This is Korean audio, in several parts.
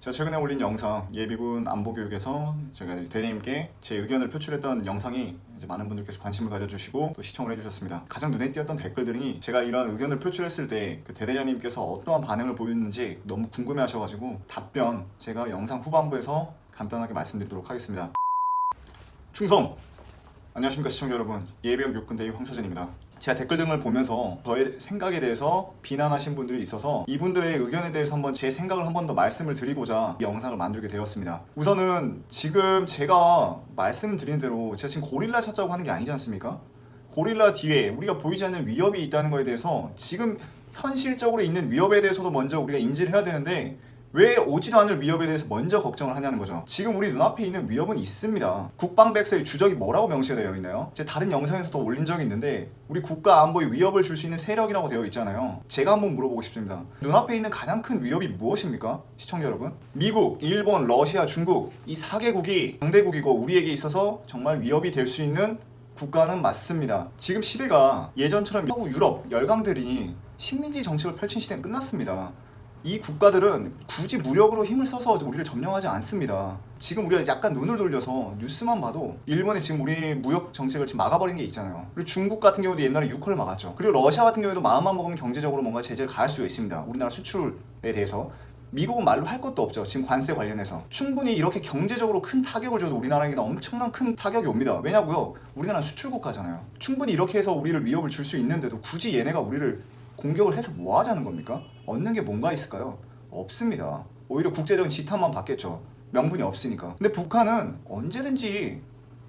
제가 최근에 올린 영상 예비군 안보 교육에서 제가 대리님께 제 의견을 표출했던 영상이 많은 분들께서 관심을 가져주시고 또 시청을 해주셨습니다. 가장 눈에 띄었던 댓글들이 제가 이런 의견을 표출했을 때 그 대대장님께서 어떠한 반응을 보였는지 너무 궁금해하셔가지고 답변 제가 영상 후반부에서 간단하게 말씀드리도록 하겠습니다. 충성! 안녕하십니까 시청자 여러분 예비역 육군대위 황서진입니다 제가 댓글 등을 보면서 저의 생각에 대해서 비난하신 분들이 있어서 이분들의 의견에 대해서 한번 제 생각을 한번 더 말씀을 드리고자 이 영상을 만들게 되었습니다 우선은 지금 제가 말씀드린 대로 제가 지금 고릴라 찾자고 하는 게 아니지 않습니까? 고릴라 뒤에 우리가 보이지 않는 위협이 있다는 거에 대해서 지금 현실적으로 있는 위협에 대해서도 먼저 우리가 인지를 해야 되는데 왜 오지도 않을 위협에 대해서 먼저 걱정을 하냐는 거죠. 지금 우리 눈앞에 있는 위협은 있습니다. 국방백서의 주적이 뭐라고 명시가 되어 있나요? 제 다른 영상에서도 올린 적이 있는데 우리 국가 안보에 위협을 줄 수 있는 세력이라고 되어 있잖아요. 제가 한번 물어보고 싶습니다. 눈앞에 있는 가장 큰 위협이 무엇입니까? 시청자 여러분. 미국, 일본, 러시아, 중국 이 4개국이 강대국이고 우리에게 있어서 정말 위협이 될 수 있는 국가는 맞습니다. 지금 시대가 예전처럼 서구 유럽 열강들이 식민지 정책을 펼친 시대는 끝났습니다. 이 국가들은 굳이 무력으로 힘을 써서 우리를 점령하지 않습니다. 지금 우리가 약간 눈을 돌려서 뉴스만 봐도 일본이 지금 우리 무역 정책을 지금 막아버린 게 있잖아요. 그리고 중국 같은 경우도 옛날에 유커를 막았죠. 그리고 러시아 같은 경우에도 마음만 먹으면 경제적으로 뭔가 제재를 가할 수 있습니다. 우리나라 수출에 대해서. 미국은 말로 할 것도 없죠. 지금 관세 관련해서. 충분히 이렇게 경제적으로 큰 타격을 줘도 우리나라에게는 엄청난 큰 타격이 옵니다. 왜냐고요? 우리나라는 수출국가잖아요. 충분히 이렇게 해서 우리를 위협을 줄 수 있는데도 굳이 얘네가 우리를 공격을 해서 뭐 하자는 겁니까? 얻는 게 뭔가 있을까요? 없습니다. 오히려 국제적인 지탄만 받겠죠. 명분이 없으니까. 근데 북한은 언제든지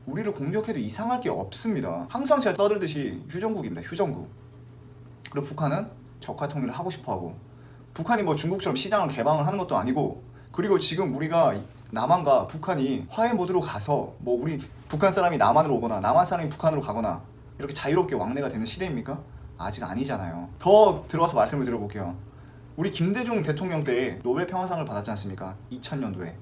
우리를 공격해도 이상할 게 없습니다. 항상 제가 떠들듯이 휴전국입니다. 휴전국. 그리고 북한은 적화 통일을 하고 싶어 하고 북한이 뭐 중국처럼 시장을 개방을 하는 것도 아니고 그리고 지금 우리가 남한과 북한이 화해 모드로 가서 뭐 우리 북한 사람이 남한으로 오거나 남한 사람이 북한으로 가거나 이렇게 자유롭게 왕래가 되는 시대입니까? 아직 아니잖아요. 더 들어가서 말씀을 드려볼게요. 우리 김대중 대통령 때 노벨 평화상을 받았지 않습니까? 2000년도에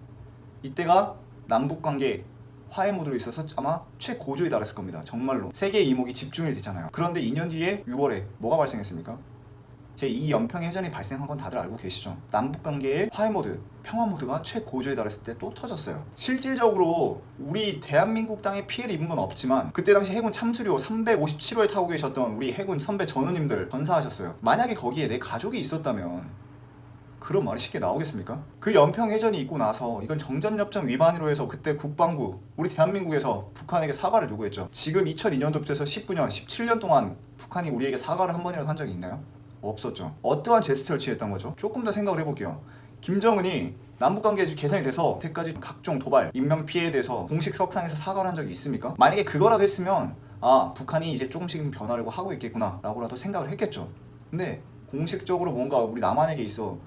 이때가 남북 관계 화해 모드로 있어서 아마 최고조에 달했을 겁니다. 정말로 세계 이목이 집중이 됐잖아요. 그런데 2년 뒤에 6월에 뭐가 발생했습니까? 제2 연평 해전이 발생한 건 다들 알고 계시죠. 남북 관계의 화해 모드, 평화 모드가 최고조에 달했을 때 또 터졌어요. 실질적으로 우리 대한민국 땅에 피해를 입은 건 없지만 그때 당시 해군 참수료 357호에 타고 계셨던 우리 해군 선배 전우님들 전사하셨어요. 만약에 거기에 내 가족이 있었다면 그런 말이 쉽게 나오겠습니까? 그 연평 해전이 있고 나서 이건 정전협정 위반으로 해서 그때 국방부 우리 대한민국에서 북한에게 사과를 요구했죠. 지금 2002년도부터 해서 19년, 17년 동안 북한이 우리에게 사과를 한 번이라도 한 적이 있나요? 없었죠. 어떠한 제스처를 취했던 거죠? 조금 더 생각을 해볼게요. 김정은이 남북 관계 개선이 돼서 때까지 각종 도발, 인명 피해에 대해서 공식 석상에서 사과를 한 적이 있습니까? 만약에 그거라도 했으면 아 북한이 이제 조금씩 변화를 하고 있겠구나 라고라도 생각을 했겠죠. 근데 공식적으로 뭔가 우리 남한에게 있어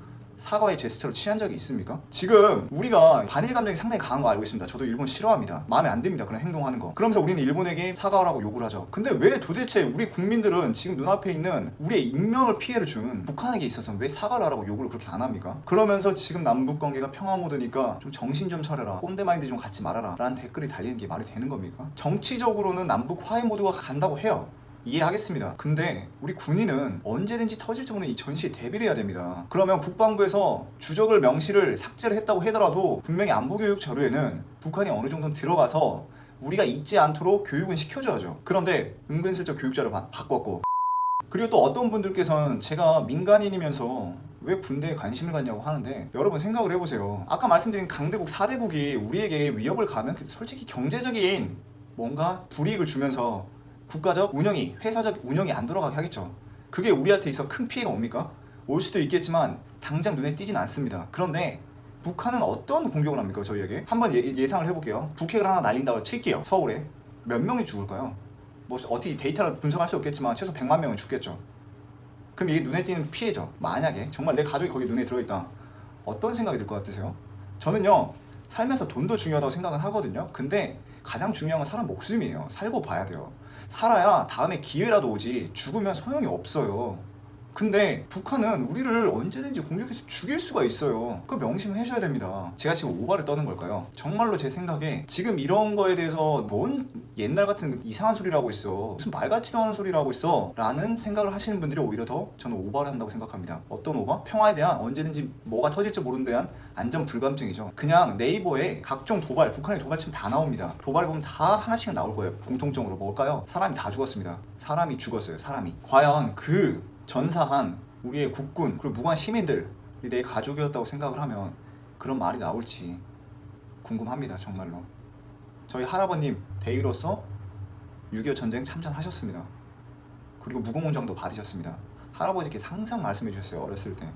사과의 제스처를 취한 적이 있습니까? 지금 우리가 반일 감정이 상당히 강한 거 알고 있습니다. 저도 일본 싫어합니다. 마음에 안 듭니다. 그런 행동하는 거. 그러면서 우리는 일본에게 사과하라고 요구를 하죠. 근데 왜 도대체 우리 국민들은 지금 눈앞에 있는 우리의 인명을 피해를 준 북한에게 있어서 왜 사과를 하라고 요구를 그렇게 안 합니까? 그러면서 지금 남북 관계가 평화 모드니까 좀 정신 좀 차려라. 꼰대 마인드 좀 갖지 말아라. 라는 댓글이 달리는 게 말이 되는 겁니까? 정치적으로는 남북 화해 모드가 간다고 해요. 이해하겠습니다. 근데 우리 군인은 언제든지 터질 정도는 이 전시에 대비를 해야 됩니다. 그러면 국방부에서 주적을 명시를 삭제를 했다고 하더라도 분명히 안보교육 자료에는 북한이 어느 정도는 들어가서 우리가 잊지 않도록 교육은 시켜줘야죠. 그런데 은근슬쩍 교육자를 바, 바꿨고 그리고 또 어떤 분들께서는 제가 민간인이면서 왜 군대에 관심을 갖냐고 하는데 여러분 생각을 해보세요. 아까 말씀드린 강대국 4대국이 우리에게 위협을 가면 솔직히 경제적인 뭔가 불이익을 주면서 국가적 운영이 회사적 운영이 안 돌아가게 하겠죠. 그게 우리한테 있어 큰 피해가 옵니까? 올 수도 있겠지만 당장 눈에 띄진 않습니다. 그런데 북한은 어떤 공격을 합니까 저희에게? 한번 예, 예상을 해볼게요. 북핵을 하나 날린다고 칠게요. 서울에 몇 명이 죽을까요? 뭐 어떻게 데이터를 분석할 수 없겠지만 최소 100만 명은 죽겠죠. 그럼 이게 눈에 띄는 피해죠. 만약에 정말 내 가족이 거기 눈에 들어있다. 어떤 생각이 들 것 같으세요? 저는요 살면서 돈도 중요하다고 생각은 하거든요. 근데 가장 중요한 건 사람 목숨이에요. 살고 봐야 돼요. 살아야 다음에 기회라도 오지 죽으면 소용이 없어요. 근데 북한은 우리를 언제든지 공격해서 죽일 수가 있어요. 그 명심을 해줘야 됩니다. 제가 지금 오바를 떠는 걸까요? 정말로 제 생각에 지금 이런 거에 대해서 뭔 옛날 같은 이상한 소리를 하고 있어. 무슨 말 같지도 않은 소리를 하고 있어. 라는 생각을 하시는 분들이 오히려 더 저는 오바를 한다고 생각합니다. 어떤 오바? 평화에 대한 언제든지 뭐가 터질지 모르는 데한 안전 불감증이죠. 그냥 네이버에 각종 도발, 북한의 도발 치면 다 나옵니다. 도발 보면 다 하나씩은 나올 거예요. 공통적으로 뭘까요? 사람이 다 죽었습니다. 사람이 죽었어요. 사람이. 과연 그 전사한 우리의 국군 그리고 무관 시민들이 내 가족이었다고 생각을 하면 그런 말이 나올지 궁금합니다. 정말로. 저희 할아버님 대의로서 6.25 전쟁 참전하셨습니다. 그리고 무공훈장도 받으셨습니다. 할아버지께서 항상 말씀해 주셨어요. 어렸을 때.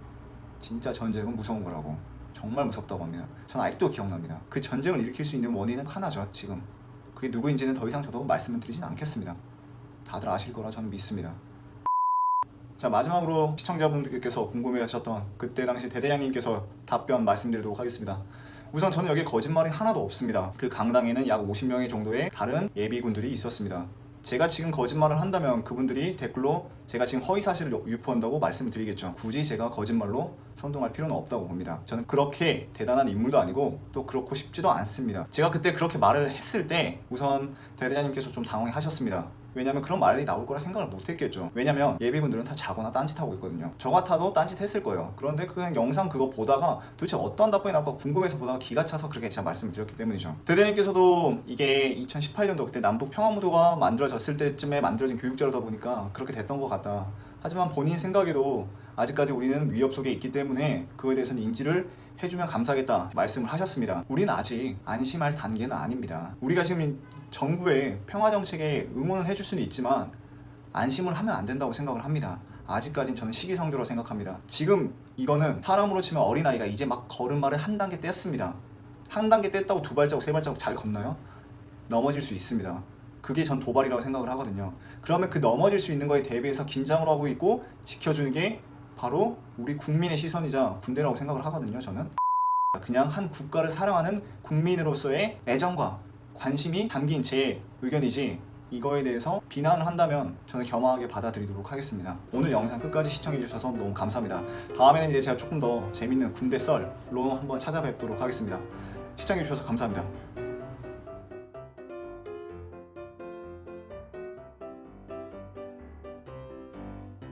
진짜 전쟁은 무서운 거라고. 정말 무섭다고 합니다. 저는 아직도 기억납니다. 그 전쟁을 일으킬 수 있는 원인은 하나죠. 지금. 그게 누구인지는 더 이상 저도 말씀을 드리진 않겠습니다. 다들 아실 거라 저는 믿습니다. 자 마지막으로 시청자분들께서 궁금해하셨던 그때 당시 대대장님께서 답변 말씀드리도록 하겠습니다. 우선 저는 여기 거짓말이 하나도 없습니다. 그 강당에는 약 50명의 정도의 다른 예비군들이 있었습니다. 제가 지금 거짓말을 한다면 그분들이 댓글로 제가 지금 허위 사실을 유포한다고 말씀을 드리겠죠. 굳이 제가 거짓말로 선동할 필요는 없다고 봅니다. 저는 그렇게 대단한 인물도 아니고 또 그렇고 싶지도 않습니다. 제가 그때 그렇게 말을 했을 때 우선 대대장님께서 좀 당황하셨습니다. 왜냐면 그런 말이 나올 거라 생각을 못 했겠죠. 왜냐면 예비군들은 다 자거나 딴짓하고 있거든요. 저 같아도 딴짓 했을 거예요. 그런데 그냥 영상 그거 보다가 도대체 어떤 답변이 나올까 궁금해서 보다가 기가 차서 그렇게 제가 말씀을 드렸기 때문이죠. 대대님께서도 이게 2018년도 그때 남북 평화무도가 만들어졌을 때쯤에 만들어진 교육자로다 보니까 그렇게 됐던 것 같다. 하지만 본인 생각에도 아직까지 우리는 위협 속에 있기 때문에 그거에 대해서는 인지를 해주면 감사하겠다 말씀을 하셨습니다. 우리는 아직 안심할 단계는 아닙니다. 우리가 지금 정부의 평화 정책에 응원을 해줄 수는 있지만 안심을 하면 안 된다고 생각을 합니다. 아직까진 저는 시기상조라고 생각합니다. 지금 이거는 사람으로 치면 어린아이가 이제 막 걸음마를 한 단계 뗐습니다. 한 단계 뗐다고 두 발자국 세 발자국 잘 걷나요? 넘어질 수 있습니다. 그게 전 도발이라고 생각을 하거든요. 그러면 그 넘어질 수 있는 거에 대비해서 긴장을 하고 있고 지켜주는 게 바로 우리 국민의 시선이자 군대라고 생각을 하거든요. 저는 그냥 한 국가를 사랑하는 국민으로서의 애정과 관심이 담긴 제 의견이지 이거에 대해서 비난을 한다면 저는 겸허하게 받아들이도록 하겠습니다. 오늘 영상 끝까지 시청해주셔서 너무 감사합니다. 다음에는 이제 제가 조금 더 재밌는 군대 썰로 한번 찾아뵙도록 하겠습니다. 시청해주셔서 감사합니다.